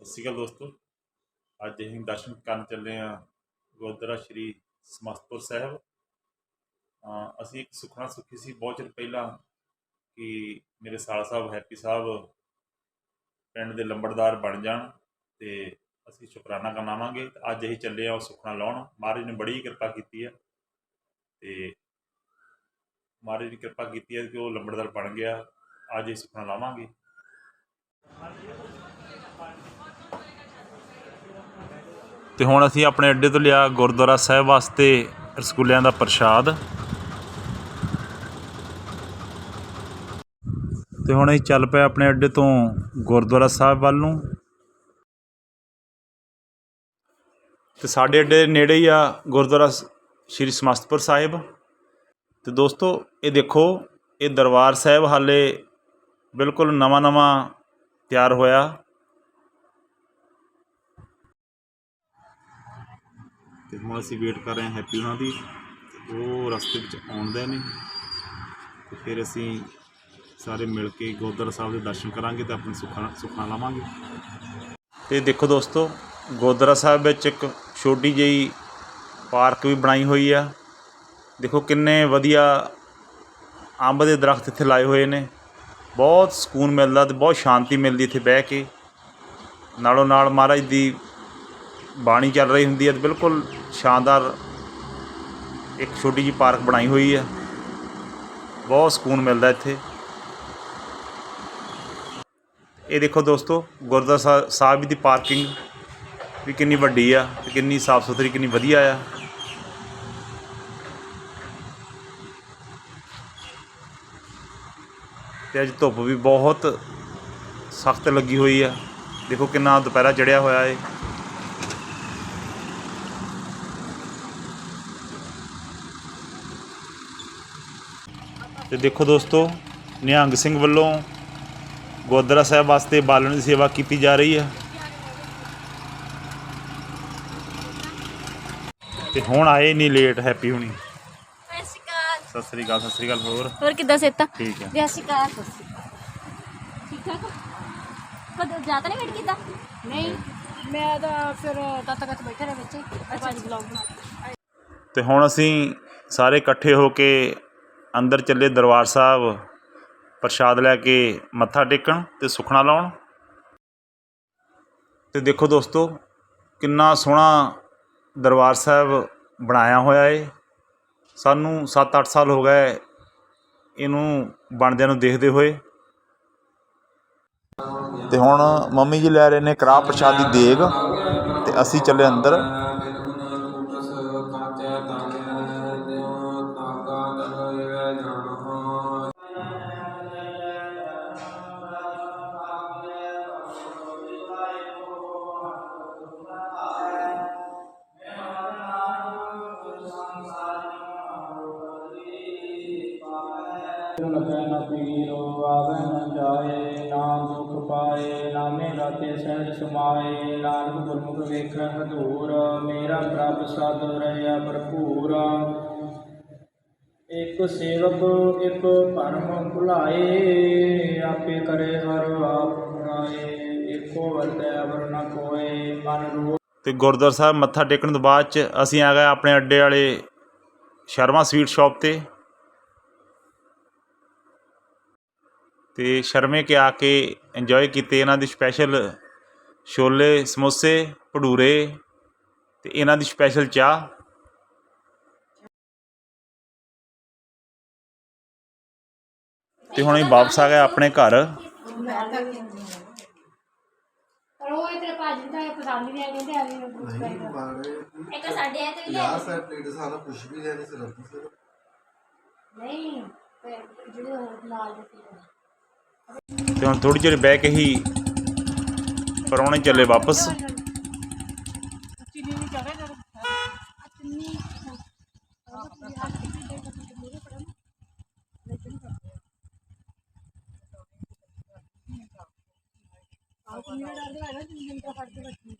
ਸਤਿ ਸ਼੍ਰੀ ਅਕਾਲ ਦੋਸਤੋ। ਅੱਜ ਅਸੀਂ ਦਰਸ਼ਨ ਕਰਨ ਚੱਲੇ ਹਾਂ ਗੁਰਦੁਆਰਾ ਸ਼੍ਰੀ ਸਮਸਤਪੁਰ ਸਾਹਿਬ। ਅਸੀਂ ਇੱਕ ਸੁਖਣਾ ਸੁਖੀ ਸੀ, ਬਹੁਤ ਚਿਰ ਪਹਿਲਾਂ ਕਿ ਮੇਰੇ ਸਾਲ ਸਾਹਿਬ, ਹੈਪੀ ਸਾਹਿਬ ਪਿੰਡ ਦੇ ਲੰਬੜਦਾਰ ਬਣ ਜਾਣ ਤੇ ਅਸੀਂ ਸ਼ੁਕਰਾਨਾ ਕਰਨਾਵਾਂਗੇ ਤੇ ਅੱਜ ਅਸੀਂ ਚੱਲੇ ਹਾਂ ਉਹ ਸੁਖਣਾ ਲਾਉਣ। ਮਹਾਰਾਜ ਨੇ ਬੜੀ ਕਿਰਪਾ ਕੀਤੀ ਹੈ ਤੇ ਮਹਾਰਾਜ ਦੀ ਕਿਰਪਾ ਕੀਤੀ ਹੈ ਕਿ ਉਹ ਲੰਬੜਦਾਰ ਬਣ ਗਿਆ। ਅੱਜ ਅਸੀਂ ਸੁਖਣਾ ਲਾਵਾਂਗੇ। ਅਤੇ ਹੁਣ ਅਸੀਂ ਆਪਣੇ ਅੱਡੇ ਤੋਂ ਲਿਆ ਗੁਰਦੁਆਰਾ ਸਾਹਿਬ ਵਾਸਤੇ ਰਸਗੁੱਲਿਆਂ ਦਾ ਪ੍ਰਸ਼ਾਦ। ਤੇ ਹੁਣ ਅਸੀਂ ਚੱਲ ਪਏ ਆਪਣੇ ਅੱਡੇ ਤੋਂ ਗੁਰਦੁਆਰਾ ਸਾਹਿਬ ਵੱਲ ਨੂੰ। ਤੇ ਸਾਡੇ ਅੱਡੇ ਨੇੜੇ ਹੀ ਆ ਗੁਰਦੁਆਰਾ ਸ਼੍ਰੀ ਸਮਸਤਪੁਰ ਸਾਹਿਬ। ਤੇ ਦੋਸਤੋ, ਇਹ ਦੇਖੋ, ਇਹ ਦਰਬਾਰ ਸਾਹਿਬ ਹਾਲੇ ਬਿਲਕੁਲ ਨਵਾਂ ਨਵਾਂ ਤਿਆਰ ਹੋਇਆ। ਤੇ ਹੁਣ ਅਸੀਂ ਵੇਟ ਕਰ ਰਹੇ ਹਾਂ ਹੈਪੀ ਉਹਨਾਂ ਦੀ ਉਹ ਰਸਤੇ ਵਿੱਚ ਆਉਂਦੇ ਨੇ ਤੇ ਫਿਰ ਅਸੀਂ ਸਾਰੇ ਮਿਲ ਕੇ ਗੁਰਦੁਆਰਾ ਸਾਹਿਬ ਦੇ ਦਰਸ਼ਨ ਕਰਾਂਗੇ ਤੇ ਆਪਣੀ ਸੁੱਖਾਂ ਸੁੱਖਾਂ ਲਾਵਾਂਗੇ। ਤੇ ਦੇਖੋ ਦੋਸਤੋ ਗੁਰਦੁਆਰਾ ਸਾਹਿਬ ਵਿੱਚ ਇੱਕ ਛੋਟੀ ਜਿਹੀ ਪਾਰਕ ਵੀ ਬਣਾਈ ਹੋਈ ਆ। ਦੇਖੋ ਕਿੰਨੇ ਵਧੀਆ ਅੰਬ ਦੇ ਦਰਖਤ ਇੱਥੇ ਲਾਏ ਹੋਏ ਨੇ। ਬਹੁਤ ਸਕੂਨ ਮਿਲਦਾ ਤੇ ਬਹੁਤ ਸ਼ਾਂਤੀ ਮਿਲਦੀ ਇੱਥੇ ਬਹਿ ਕੇ। ਨਾਲੋਂ ਨਾਲ ਮਹਾਰਾਜ ਦੀ ਬਾਣੀ ਚੱਲ ਰਹੀ ਹੁੰਦੀ ਹੈ ਤੇ ਬਿਲਕੁਲ ਸ਼ਾਨਦਾਰ ਇੱਕ ਛੋਟੀ ਜਿਹੀ ਪਾਰਕ ਬਣਾਈ ਹੋਈ ਹੈ। ਬਹੁਤ ਸਕੂਨ ਮਿਲਦਾ ਇੱਥੇ। ਇਹ ਦੇਖੋ ਦੋਸਤੋ, ਗੁਰਦੁਆਰਾ ਸਾਹਿ- ਸਾਹਿਬ ਦੀ ਪਾਰਕਿੰਗ ਵੀ ਕਿੰਨੀ ਵੱਡੀ ਆ ਤੇ ਕਿੰਨੀ ਸਾਫ਼ ਸੁਥਰੀ ਕਿੰਨੀ ਵਧੀਆ ਆ। ਤੇ ਅੱਜ ਧੁੱਪ ਵੀ ਬਹੁਤ ਸਖਤ ਲੱਗੀ ਹੋਈ ਆ। ਦੇਖੋ ਕਿੰਨਾ ਦੁਪਹਿਰਾ ਚੜਿਆ ਹੋਇਆ ਏ। ਤੇ ਦੇਖੋ ਦੋਸਤੋ ਨਿਹੰਗ ਸਿੰਘ ਵੱਲੋਂ ਗੁਰਦੁਆਰਾ ਸਾਹਿਬ ਵਾਸਤੇ ਬਾਲਣ ਦੀ ਸੇਵਾ ਕੀਤੀ ਜਾ ਰਹੀ ਹੈ। ਤੇ ਹੁਣ ਆਏ ਨਹੀਂ ਲੇਟ ਹੈਪੀ ਹੁਣੀ। ਸਤਿ ਸ਼੍ਰੀ ਅਕਾਲ। ਸਤਿ ਸ੍ਰੀ ਅਕਾਲ ਸਤਿ ਸ੍ਰੀ ਅਕਾਲ ਹੋਰ? ਹੋਰ ਕਿੱਦਾਂ ਸੇਤਾ ਠੀਕ ਹੈ। ਸਤਿ ਸ਼੍ਰੀ ਅਕਾਲ। ਸਤਿ ਸ਼੍ਰੀ ਅਕਾਲ ਠੀਕ ਠਾਕ ਹੋ? ਕਦੋਂ ਜਾਤਾ ਨਹੀਂ ਵੇਟ ਕੀਤਾ? ਨਹੀਂ ਮੈਂ ਤਾਂ ਫਿਰ ਤਦ ਤੱਕ ਬੈਠੇ ਰਹੇ ਵਿੱਚ ਭਾਜੀ ਬਲੌਗ ਬਣਾ ਤੇ ਹੁਣ ਅਸੀਂ ਸਾਰੇ ਇਕੱਠੇ ਹੋ ਕੇ ਅੰਦਰ ਚੱਲੇ ਦਰਬਾਰ ਸਾਹਿਬ, ਪ੍ਰਸ਼ਾਦ ਲੈ ਕੇ ਮੱਥਾ ਟੇਕਣ ਅਤੇ ਸੁਖਣਾ ਲਾਉਣ। ਅਤੇ ਦੇਖੋ ਦੋਸਤੋ, ਕਿੰਨਾ ਸੋਹਣਾ ਦਰਬਾਰ ਸਾਹਿਬ ਬਣਾਇਆ ਹੋਇਆ ਏ। ਸਾਨੂੰ 7-8 ਸਾਲ ਹੋ ਗਏ ਇਹਨੂੰ ਬਣਦਿਆਂ ਨੂੰ ਦੇਖਦੇ ਹੋਏ। ਤੇ ਹੁਣ ਮੰਮੀ ਜੀ ਲੈ ਰਹੇ ਨੇ ਕਰਾਹ ਪ੍ਰਸ਼ਾਦ ਦੀ ਦੇਗ ਤੇ ਅਸੀਂ ਚੱਲੇ ਅੰਦਰ। ਲਗੈ ਨ ਪੀਰੋ ਆਵੈ ਜਾਏ ਨਾਮ ਦੁਖ ਪਾਏ ਨਾਮੇ ਰਾਤੇ ਸਹਿਜ ਸਮਾਏ ਨਾਨਕ ਗੁਰਮੁਖ ਵੇਖਣ ਹਦੂਰ ਮੇਰਾ ਪ੍ਰਭ ਸਦ ਰਹਿਆ ਭਰਪੂਰ ਇਕ ਸੇਵਕ, ਇਕ ਭਰਮ ਭੁਲਾਏ, ਆਪੇ ਕਰੇ ਹਰ ਆਪ ਬਣਾਏ ਏਕੋ ਵਰਤੈ ਅਵਰ ਕੋਏ, ਮਨ ਰੋ ਤੇ ਗੁਰਦੁਆਰਾ ਸਾਹਿਬ ਮੱਥਾ ਟੇਕਣ ਤੋਂ ਬਾਅਦ ਚ ਅਸੀਂ ਆ ਗਏ ਆਪਣੇ ਅੱਡੇ ਵਾਲੇ ਸ਼ਰਮਾ ਸਵੀਟ ਸ਼ਾਪ ਤੇ। ਤੇ ਸ਼ਰਮੇ ਕੇ ਆ ਕੇ ਇੰਜੋਏ ਕੀਤੇ ਇਹਨਾਂ ਦੀ ਸਪੈਸ਼ਲ ਛੋਲੇ, ਸਮੋਸੇ, ਭਟੂਰੇ ਤੇ ਇਹਨਾਂ ਦੀ ਸਪੈਸ਼ਲ ਚਾਹ। ਤੇ ਹੁਣ ਅਸੀਂ ਵਾਪਸ ਆ ਗਏ ਆਪਣੇ ਘਰ। ਪਰ ਉਹ ਇਹ ਤੇਰੇ ਭਾਜੀ ਦਾ ਪਸੰਦ ਨਹੀਂ ਆ ਕਹਿੰਦੇ ਆ ਵੀ ਬਾੜੇ ਇੱਕ ਸਾਡੇ ਆ ਤੇ ਵੀ ਯਾਰ ਸਰ ਪਲੇਟ ਸਾਨੂੰ ਕੁਝ ਵੀ ਨਹੀਂ ਸੀ ਰੱਖੀ ਸਰ ਨਹੀਂ ਤੇ ਜਿਹੜੇ ਹੋਰ ਨਾਲ ਦੇ ਸੀ। ਤੇ ਹੁਣ ਥੋੜੀ ਜਿਹੀ ਬਹਿ ਕੇ ਹੀ ਪਰੌਣੇ ਚੱਲੇ ਵਾਪਸ ਚੀਨੀ ਨਹੀਂ ਚਾਹੇ ਕਰ ਚੀਨੀ ਆਹ ਚੀਨੀ ਦਾ ਨਾ ਚੀਨੀ ਦਾ ਫੜ ਕੇ